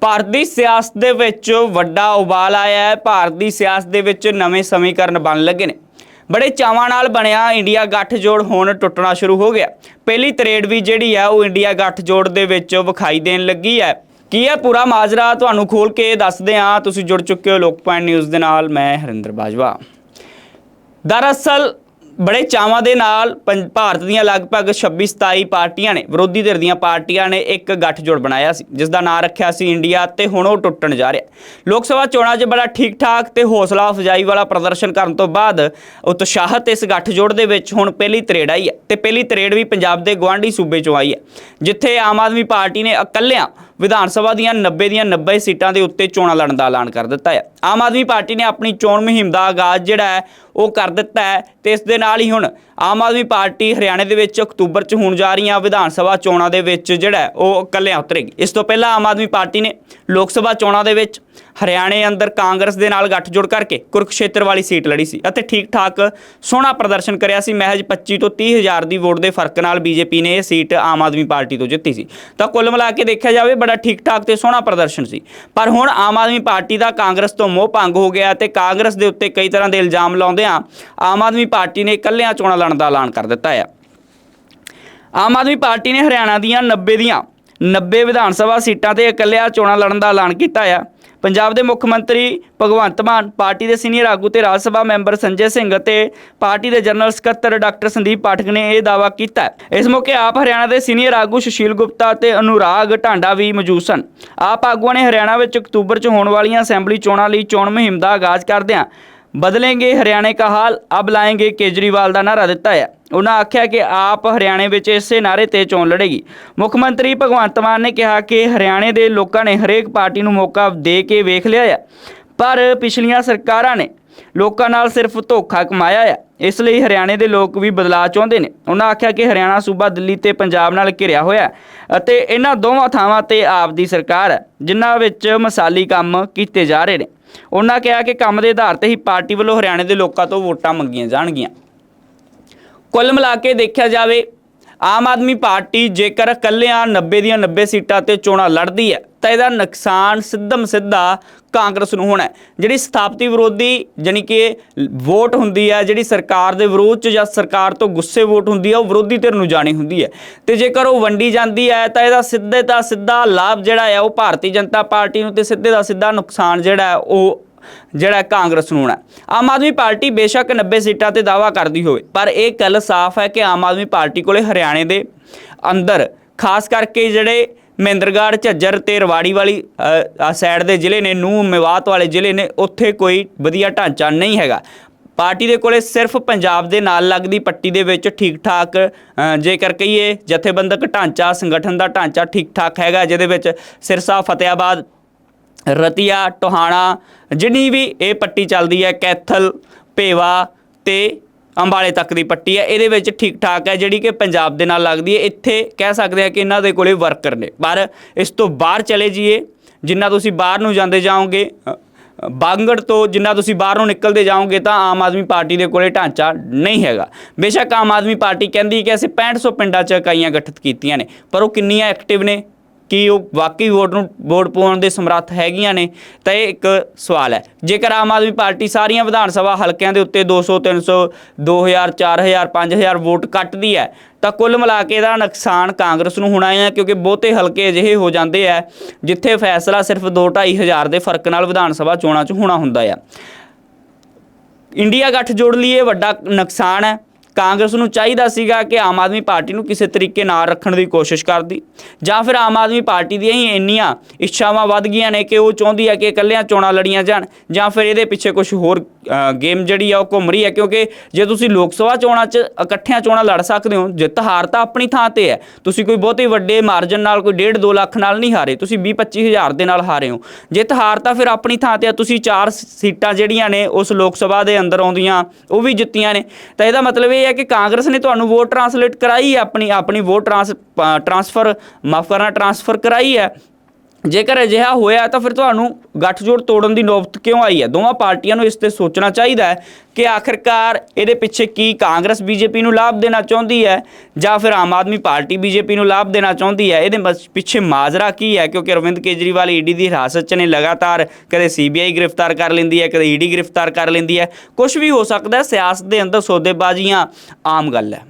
ਭਾਰਤ ਦੀ ਸਿਆਸਤ ਦੇ ਵਿੱਚ ਵੱਡਾ ਉਬਾਲ ਆਇਆ ਹੈ। ਭਾਰਤ ਦੀ ਸਿਆਸਤ ਦੇ ਵਿੱਚ ਨਵੇਂ ਸਮੀਕਰਨ ਬਣ ਲੱਗੇ ਨੇ। ਬੜੇ ਚਾਵਾਂ ਨਾਲ ਬਣਿਆ ਇੰਡੀਆ ਗੱਠਜੋੜ ਹੁਣ ਟੁੱਟਣਾ ਸ਼ੁਰੂ ਹੋ ਗਿਆ। ਪਹਿਲੀ ਤਰੇੜ ਵੀ ਜਿਹੜੀ ਹੈ ਉਹ ਇੰਡੀਆ ਗੱਠਜੋੜ ਦੇ ਵਿੱਚ ਵਿਖਾਈ ਦੇਣ ਲੱਗੀ ਹੈ। ਕੀ ਹੈ ਪੂਰਾ ਮਾਜਰਾ ਤੁਹਾਨੂੰ ਖੋਲ ਕੇ ਦੱਸਦੇ ਹਾਂ। ਤੁਸੀਂ ਜੁੜ ਚੁੱਕੇ ਹੋ ਲੋਕ ਪੁਆਇੰਟ ਨਿਊਜ਼ ਦੇ ਨਾਲ। ਮੈਂ ਹਰਿੰਦਰ ਬਾਜਵਾ। ਦਰਅਸਲ ਬੜੇ ਚਾਵਾਂ ਦੇ ਨਾਲ ਪੰ- ਭਾਰਤ ਦੀਆਂ ਲਗਭਗ 26 27 ਪਾਰਟੀਆਂ ਨੇ, ਵਿਰੋਧੀ ਧਿਰ ਦੀਆਂ ਪਾਰਟੀਆਂ ਨੇ ਇੱਕ ਗੱਠਜੋੜ ਬਣਾਇਆ ਸੀ ਜਿਸ ਦਾ ਨਾਂ ਰੱਖਿਆ ਸੀ ਇੰਡੀਆ ਤੇ ਹੁਣ ਉਹ ਟੁੱਟਣ ਜਾ ਰਿਹਾ। ਲੋਕ ਸਭਾ ਚੋਣਾਂ 'ਚ ਬੜਾ ਠੀਕ ਠਾਕ ਤੇ ਹੌਸਲਾ ਅਫਜ਼ਾਈ ਵਾਲਾ ਪ੍ਰਦਰਸ਼ਨ ਕਰਨ ਤੋਂ ਬਾਅਦ ਉਤਸ਼ਾਹਤ ਇਸ ਗੱਠਜੋੜ ਦੇ ਵਿੱਚ ਹੁਣ ਪਹਿਲੀ ਤਰੇੜ ਆਈ ਹੈ ਤੇ ਪਹਿਲੀ ਤਰੇੜ ਵੀ ਪੰਜਾਬ ਦੇ ਗਵਾਂਢੀ ਸੂਬੇ 'ਚੋਂ ਆਈ ਹੈ, ਜਿੱਥੇ ਆਮ ਆਦਮੀ ਪਾਰਟੀ ਨੇ ਇਕੱਲਿਆਂ ਵਿਧਾਨ ਸਭਾ ਦੀਆਂ 90 ਦੀਆਂ 90 ਸੀਟਾਂ ਦੇ ਉੱਤੇ ਚੋਣਾਂ ਲੜਨ ਦਾ ਐਲਾਨ ਕਰ ਦਿੱਤਾ ਹੈ। ਆਮ ਆਦਮੀ ਪਾਰਟੀ ਨੇ ਆਪਣੀ ਚੋਣ ਮੁਹਿੰਮ ਦਾ ਆਗਾਜ਼ ਜਿਹੜਾ ਹੈ, ਉਹ ਕਰ ਦਿੱਤਾ ਹੈ ਤੇ ਇਸ ਦੇ ਨਾਲ ਹੀ ਹੁਣ ਆਮ ਆਦਮੀ ਪਾਰਟੀ ਹਰਿਆਣੇ ਦੇ ਵਿੱਚ ਅਕਤੂਬਰ 'ਚ ਹੋਣ ਜਾ ਰਹੀਆਂ ਵਿਧਾਨ ਸਭਾ ਚੋਣਾਂ ਦੇ ਵਿੱਚ ਜਿਹੜਾ ਉਹ ਇਕੱਲਿਆਂ ਉਤਰੇਗੀ। ਇਸ ਤੋਂ ਪਹਿਲਾਂ ਆਮ ਆਦਮੀ ਪਾਰਟੀ ਨੇ ਲੋਕ ਸਭਾ ਚੋਣਾਂ ਦੇ ਵਿੱਚ ਹਰਿਆਣੇ ਅੰਦਰ ਕਾਂਗਰਸ ਦੇ ਨਾਲ ਗੱਠਜੋੜ ਕਰਕੇ ਕੁਰਕਸ਼ੇਤਰ ਵਾਲੀ ਸੀਟ ਲੜੀ ਸੀ ਅਤੇ ਠੀਕ ਠਾਕ ਸੋਹਣਾ ਪ੍ਰਦਰਸ਼ਨ ਕਰਿਆ ਸੀ। ਮਹਿਜ 25 ਤੋਂ 30 ਹਜ਼ਾਰ ਦੀ ਵੋਟ ਦੇ ਫ਼ਰਕ ਨਾਲ ਬੀਜੇਪੀ ਨੇ ਇਹ ਸੀਟ ਆਮ ਆਦਮੀ ਪਾਰਟੀ ਤੋਂ ਜਿੱਤੀ ਸੀ। ਤਾਂ ਕੁੱਲ ਮਿਲਾ ਕੇ ਦੇਖਿਆ ਜਾਵੇ, ਬੜਾ ਠੀਕ ਠਾਕ ਤੇ ਸੋਹਣਾ ਪ੍ਰਦਰਸ਼ਨ ਸੀ। ਪਰ ਹੁਣ ਆਮ ਆਦਮੀ ਪਾਰਟੀ ਦਾ ਕਾਂਗਰਸ ਤੋਂ ਮੋਹ ਭੰਗ ਹੋ ਗਿਆ ਤੇ ਕਾਂਗਰਸ ਦੇ ਉੱਤੇ ਕਈ ਤਰ੍ਹਾਂ ਦੇ ਇਲਜ਼ਾਮ ਲਾਉਂਦਿਆਂ ਆਮ ਆਦਮੀ ਪਾਰਟੀ ਨੇ ਇਕੱਲਿਆਂ ਚੋਣਾਂ ਲੜਨ ਦਾ ਐਲਾਨ ਕਰ ਦਿੱਤਾ ਹੈ ਆਮ ਆਦਮੀ ਪਾਰਟੀ ਨੇ ਹਰਿਆਣਾ ਦੀਆਂ 90 ਦੀਆਂ 90 ਵਿਧਾਨ ਸਭਾ ਸੀਟਾਂ ਤੇ ਇਕੱਲਿਆਂ ਚੋਣਾਂ ਲੜਨ ਦਾ ਐਲਾਨ ਕੀਤਾ ਹੈ ਪੰਜਾਬ ਦੇ ਮੁੱਖ ਮੰਤਰੀ ਭਗਵੰਤ ਮਾਨ, ਪਾਰਟੀ ਦੇ ਸੀਨੀਅਰ ਆਗੂ ਤੇ ਰਾਜ ਸਭਾ ਮੈਂਬਰ ਸੰਜੇ ਸਿੰਘ ਅਤੇ ਪਾਰਟੀ ਦੇ ਜਨਰਲ ਸਕੱਤਰ ਡਾਕਟਰ ਸੰਦੀਪ ਪਾਠਕ ਨੇ ਇਹ ਦਾਅਵਾ ਕੀਤਾ। ਇਸ ਮੌਕੇ ਆਪ ਹਰਿਆਣਾ ਦੇ ਸੀਨੀਅਰ ਆਗੂ ਸੁਸ਼ੀਲ ਗੁਪਤਾ ਤੇ ਅਨੁਰਾਗ ਢਾਂਡਾ ਵੀ ਮੌਜੂਦ ਸਨ। ਆਪ ਆਗੂਆਂ ਨੇ ਹਰਿਆਣਾ ਵਿੱਚ ਅਕਤੂਬਰ 'ਚ ਹੋਣ ਵਾਲੀਆਂ ਅਸੈਂਬਲੀ ਚੋਣਾਂ ਲਈ ਚੋਣ ਮੁਹਿੰਮ ਦਾ ਆਗਾਜ਼ ਕਰਦਿਆਂ ਬਦਲेंगे ਹਰਿਆਣੇ ਕਾ ਹਾਲ, ਅਬ ਲਾਏਂਗੇ ਕੇਜਰੀਵਾਲ ਦਾ ਨਾਰਾ ਦਿੱਤਾ ਹੈ। ਉਹਨਾਂ ਆਖਿਆ ਕਿ ਆਪ ਹਰਿਆਣੇ ਵਿੱਚ ਇਸੇ ਨਾਰੇ ਤੇ ਚੋਣ ਲੜੇਗੀ। ਮੁੱਖ ਮੰਤਰੀ ਭਗਵੰਤ ਮਾਨ ਨੇ ਕਿਹਾ ਕਿ ਹਰਿਆਣੇ ਦੇ ਲੋਕਾਂ ਨੇ ਹਰੇਕ ਪਾਰਟੀ ਨੂੰ ਮੌਕਾ ਦੇ ਕੇ ਵੇਖ ਲਿਆ ਹੈ। ਪਰ ਪਿਛਲੀਆਂ ਸਰਕਾਰਾਂ ਨੇ ਲੋਕਾਂ ਨਾਲ ਸਿਰਫ ਧੋਖਾ ਕਮਾਇਆ ਹੈ ਇਸ ਲਈ ਹਰਿਆਣੇ ਦੇ ਲੋਕ ਵੀ ਬਦਲਾਅ ਚਾਹੁੰਦੇ ਨੇ। ਉਹਨਾਂ ਆਖਿਆ ਕਿ ਹਰਿਆਣਾ, ਸੂਬਾ, ਦਿੱਲੀ ਤੇ ਪੰਜਾਬ ਨਾਲ ਘਿਰਿਆ ਹੋਇਆ ਅਤੇ ਇਹਨਾਂ ਦੋਵਾਂ ਥਾਵਾਂ ਤੇ ਆਪ ਦੀ ਸਰਕਾਰ ਹੈ, ਜਿਨ੍ਹਾਂ ਵਿੱਚ ਮਸਾਲੀ ਕੰਮ ਕੀਤੇ ਜਾ ਰਹੇ ਨੇ। ਉਹਨਾਂ ਕਿਹਾ ਕਿ ਕੰਮ ਦੇ ਆਧਾਰ ਤੇ ਹੀ ਪਾਰਟੀ ਵੱਲੋਂ ਹਰਿਆਣੇ ਦੇ ਲੋਕਾਂ ਤੋਂ ਵੋਟਾਂ ਮੰਗੀਆਂ ਜਾਣਗੀਆਂ। ਕੁੱਲ ਮਿਲਾ ਕੇ ਦੇਖਿਆ ਜਾਵੇ ਆਮ ਆਦਮੀ ਪਾਰਟੀ ਜੇਕਰ ਇਕੱਲਿਆਂ 90 ਦੀਆਂ 90 ਸੀਟਾਂ ਤੇ ਚੋਣਾਂ ਲੜਦੀ ਹੈ, ਤਾਂ ਇਹਦਾ ਨੁਕਸਾਨ ਸਿੱਧਮ ਸਿੱਧਾ ਕਾਂਗਰਸ ਨੂੰ ਹੋਣਾ ਜਿਹੜੀ ਸਥਾਪਤੀ ਵਿਰੋਧੀ ਜਾਣੀ ਕਿ ਵੋਟ ਹੁੰਦੀ ਹੈ, ਜਿਹੜੀ ਸਰਕਾਰ ਦੇ ਵਿਰੋਧ ਚ ਜਾਂ ਸਰਕਾਰ ਤੋਂ ਗੁੱਸੇ ਵੋਟ ਹੁੰਦੀ ਹੈ, ਉਹ ਵਿਰੋਧੀ ਧਿਰ ਨੂੰ ਜਾਣੀ ਹੁੰਦੀ ਹੈ। ਤੇ ਜੇਕਰ ਉਹ ਵੰਡੀ ਜਾਂਦੀ ਹੈ, ਤਾਂ ਇਹਦਾ ਸਿੱਧੇ ਦਾ ਸਿੱਧਾ ਲਾਭ ਜਿਹੜਾ ਹੈ, ਉਹ ਭਾਰਤੀ ਜਨਤਾ ਪਾਰਟੀ ਨੂੰ, ਤੇ ਸਿੱਧੇ ਦਾ ਸਿੱਧਾ ਨੁਕਸਾਨ ਜਿਹੜਾ ਹੈ, ਉਹ ਜਿਹੜਾ ਕਾਂਗਰਸ ਨੂੰ ਹੈ। ਆਮ ਆਦਮੀ ਪਾਰਟੀ ਬੇਸ਼ੱਕ 90 ਸੀਟਾਂ ਤੇ ਦਾਵਾ ਕਰਦੀ ਹੋਵੇ, ਪਰ ਇਹ ਗੱਲ ਸਾਫ਼ ਹੈ ਕਿ ਆਮ ਆਦਮੀ ਪਾਰਟੀ ਕੋਲੇ ਹਰਿਆਣੇ ਦੇ ਅੰਦਰ, ਖਾਸ ਕਰਕੇ ਜਿਹੜੇ ਮਹਿੰਦਰਗੜ੍ਹ, ਝੱਜਰ ਤੇ ਰਵਾੜੀ ਵਾਲੀ ਸਾਈਡ ਦੇ ਜ਼ਿਲ੍ਹੇ ਨੇ ਨੂੰ ਮੇਵਾਤ ਵਾਲੇ ਜ਼ਿਲ੍ਹੇ ਨੇ, ਉੱਥੇ ਕੋਈ ਵਧੀਆ ਢਾਂਚਾ ਨਹੀਂ ਹੈਗਾ। ਪਾਰਟੀ ਦੇ ਕੋਲੇ ਸਿਰਫ ਪੰਜਾਬ ਦੇ ਨਾਲ ਲੱਗਦੀ ਪੱਟੀ ਦੇ ਵਿੱਚ ਠੀਕ ਠਾਕ ਜੇਕਰ ਕਹੀਏ ਜਥੇਬੰਦਕ ਢਾਂਚਾ, ਸੰਗਠਨ ਦਾ ਢਾਂਚਾ ਠੀਕ ਠਾਕ ਹੈਗਾ, ਜਿਹਦੇ ਵਿੱਚ ਸਿਰਸਾ, ਫਤਿਆਬਾਦ ਰਤੀਆ, ਟੋਹਾਣਾ, ਜਿੰਨੀ ਵੀ ਇਹ ਪੱਟੀ ਚੱਲਦੀ ਹੈ, ਕੈਥਲ, ਭੇਵਾ ਤੇ ਅੰਬਾਲੇ ਤੱਕ ਦੀ ਪੱਟੀ ਹੈ, ਇਹਦੇ ਵਿੱਚ ਠੀਕ ਠਾਕ ਹੈ, ਜਿਹੜੀ ਕਿ ਪੰਜਾਬ ਦੇ ਨਾਲ ਲੱਗਦੀ ਹੈ। ਇੱਥੇ ਕਹਿ ਸਕਦੇ ਆ ਕਿ ਇਹਨਾਂ ਦੇ ਕੋਲੇ ਵਰਕਰ ਨੇ। ਪਰ ਇਸ ਤੋਂ ਬਾਹਰ ਚਲੇ ਜਾਈਏ, ਜਿੰਨਾ ਤੁਸੀਂ ਬਾਹਰ ਨੂੰ ਜਾਂਦੇ ਜਾਓਗੇ ਬਾਂਗੜ ਤੋਂ ਜਿੰਨਾ ਤੁਸੀਂ ਬਾਹਰ ਨੂੰ ਨਿਕਲਦੇ ਜਾਓਗੇ, ਤਾਂ ਆਮ ਆਦਮੀ ਪਾਰਟੀ ਦੇ ਕੋਲੇ ਢਾਂਚਾ ਨਹੀਂ ਹੈਗਾ। ਬੇਸ਼ੱਕ ਆਮ ਆਦਮੀ ਪਾਰਟੀ ਕਹਿੰਦੀ ਕਿ ਅਸੀਂ 6500 ਪਿੰਡਾਂ 'ਚ ਇਕਾਈਆਂ ਗਠਿਤ ਕੀਤੀਆਂ ਨੇ, ਪਰ ਉਹ ਕਿੰਨੀਆਂ ਐਕਟਿਵ ਨੇ? ਕਿ ਉਹ ਵਾਕਈ ਵੋਟ ਨੂੰ, ਵੋਟ ਪਾਉਣ ਦੇ ਸਮਰੱਥ ਹੈਗੀਆਂ ਨੇ, ਤਾਂ ਇਹ ਇੱਕ ਸਵਾਲ ਹੈ। ਜੇਕਰ ਆਮ ਆਦਮੀ ਪਾਰਟੀ ਸਾਰੀਆਂ ਵਿਧਾਨ ਸਭਾ ਹਲਕਿਆਂ ਦੇ ਉੱਤੇ 200 300 2000 4000 5000 ਵੋਟ ਕੱਟਦੀ ਹੈ, ਤਾਂ ਕੁੱਲ ਮਿਲਾ ਕੇ ਇਹਦਾ ਨੁਕਸਾਨ ਕਾਂਗਰਸ ਨੂੰ ਹੋਣਾ ਹੈ ਕਿਉਂਕਿ ਬਹੁਤੇ ਹਲਕੇ ਅਜਿਹੇ ਹੋ ਜਾਂਦੇ ਆ ਜਿੱਥੇ ਫੈਸਲਾ ਸਿਰਫ 2-2.5 ਹਜ਼ਾਰ ਦੇ ਫ਼ਰਕ ਨਾਲ ਵਿਧਾਨ ਸਭਾ ਚੋਣਾਂ 'ਚ ਹੋਣਾ ਹੁੰਦਾ ਆ ਇੰਡੀਆ ਗੱਠ ਜੋੜ ਲਈ ਇਹ ਵੱਡਾ ਨੁਕਸਾਨ ਹੈ। ਕਾਂਗਰਸ ਨੂੰ ਚਾਹੀਦਾ ਸੀਗਾ ਕਿ ਆਮ ਆਦਮੀ ਪਾਰਟੀ ਨੂੰ ਕਿਸੇ ਤਰੀਕੇ ਨਾਲ ਰੱਖਣ ਦੀ ਕੋਸ਼ਿਸ਼ ਕਰਦੀ। ਜਾਂ ਫਿਰ ਆਮ ਆਦਮੀ ਪਾਰਟੀ ਦੀਆਂ ਹੀ ਇੰਨੀਆਂ ਇੱਛਾਵਾਂ ਵੱਧ ਗਈਆਂ ਨੇ ਕਿ ਉਹ ਚਾਹੁੰਦੀ ਹੈ ਕਿ ਇਕੱਲਿਆਂ ਚੋਣਾਂ ਲੜੀਆਂ ਜਾਣ, ਜਾਂ ਫਿਰ ਇਹਦੇ ਪਿੱਛੇ ਕੁਝ ਹੋਰ ਗੇਮ ਜਿਹੜੀ ਆ ਉਹ ਘੁੰਮ ਰਹੀ ਹੈ। ਕਿਉਂਕਿ ਜੇ ਤੁਸੀਂ ਲੋਕ ਸਭਾ ਚੋਣਾਂ 'ਚ ਇਕੱਠਿਆਂ ਚੋਣਾਂ ਲੜ ਸਕਦੇ ਹੋ, ਜਿੱਤ ਹਾਰ ਤਾਂ ਆਪਣੀ ਥਾਂ ਤੇ ਹੈ। ਤੁਸੀਂ ਕੋਈ ਬਹੁਤੇ ਵੱਡੇ ਮਾਰਜਨ ਨਾਲ ਕੋਈ 1.5 2 ਲੱਖ ਨਾਲ ਨਹੀਂ ਹਾਰੇ, ਤੁਸੀਂ 20 25 ਹਜ਼ਾਰ ਦੇ ਨਾਲ ਹਾਰੇ ਹੋ। ਜਿੱਤ ਹਾਰ ਤਾਂ ਫਿਰ ਆਪਣੀ ਥਾਂ ਤੇ ਹੈ ਤੁਸੀਂ ਚਾਰ ਸੀਟਾਂ ਜਿਹੜੀਆਂ ਨੇ ਉਸ ਲੋਕ ਸਭਾ ਦੇ ਅੰਦਰ ਆਉਂਦੀਆਂ, ਉਹ ਵੀ ਜਿੱਤੀਆਂ ਨੇ। ਤਾਂ ਇਹਦਾ ਮਤਲਬ ਇਹ ਹੈ ਕਿ ਕਾਂਗਰਸ ਨੇ ਤੁਹਾਨੂੰ ਵੋਟ ਟ੍ਰਾਂਸਲੇਟ ਕਰਾਈ ਹੈ, ਆਪਣੀ ਆਪਣੀ ਵੋਟ ਟ੍ਰਾਂਸ ਟ੍ਰਾਂਸਫਰ ਮਾਫ ਕਰਨਾ ਟ੍ਰਾਂਸਫਰ ਕਰਾਈ ਹੈ। ਜੇਕਰ ਅਜਿਹਾ ਹੋਇਆ ਤਾਂ ਫਿਰ ਤੁਹਾਨੂੰ ਗੱਠਜੋੜ ਤੋੜਨ ਦੀ ਨੌਬਤ ਕਿਉਂ ਆਈ ਹੈ? ਦੋਵਾਂ ਪਾਰਟੀਆਂ ਨੂੰ ਇਸ ਤੇ ਸੋਚਣਾ ਚਾਹੀਦਾ ਹੈ ਕਿ ਆਖਰਕਾਰ ਇਹਦੇ ਪਿੱਛੇ ਕੀ ਕਾਂਗਰਸ ਬੀਜੇਪੀ ਨੂੰ ਲਾਭ ਦੇਣਾ ਚਾਹੁੰਦੀ ਹੈ ਜਾਂ ਫਿਰ ਆਮ ਆਦਮੀ ਪਾਰਟੀ ਬੀਜੇਪੀ ਨੂੰ ਲਾਭ ਦੇਣਾ ਚਾਹੁੰਦੀ ਹੈ? ਇਹਦੇ ਮਸ- ਪਿੱਛੇ ਮਾਜਰਾ ਕੀ ਹੈ? ਕਿਉਂਕਿ ਅਰਵਿੰਦ ਕੇਜਰੀਵਾਲ ਈਡੀ ਦੀ ਹਿਰਾਸਤ 'ਚ ਨੇ ਲਗਾਤਾਰ ਕਦੇ ਸੀਬੀਆਈ ਗ੍ਰਿਫਤਾਰ ਕਰ ਲੈਂਦੀ ਹੈ, ਕਦੇ ਈਡੀ ਗ੍ਰਿਫਤਾਰ ਕਰ ਲੈਂਦੀ ਹੈ। ਕੁਝ ਵੀ ਹੋ ਸਕਦਾ ਸਿਆਸਤ ਦੇ ਅੰਦਰ ਸੌਦੇਬਾਜ਼ੀਆਂ ਆਮ ਗੱਲ ਹੈ।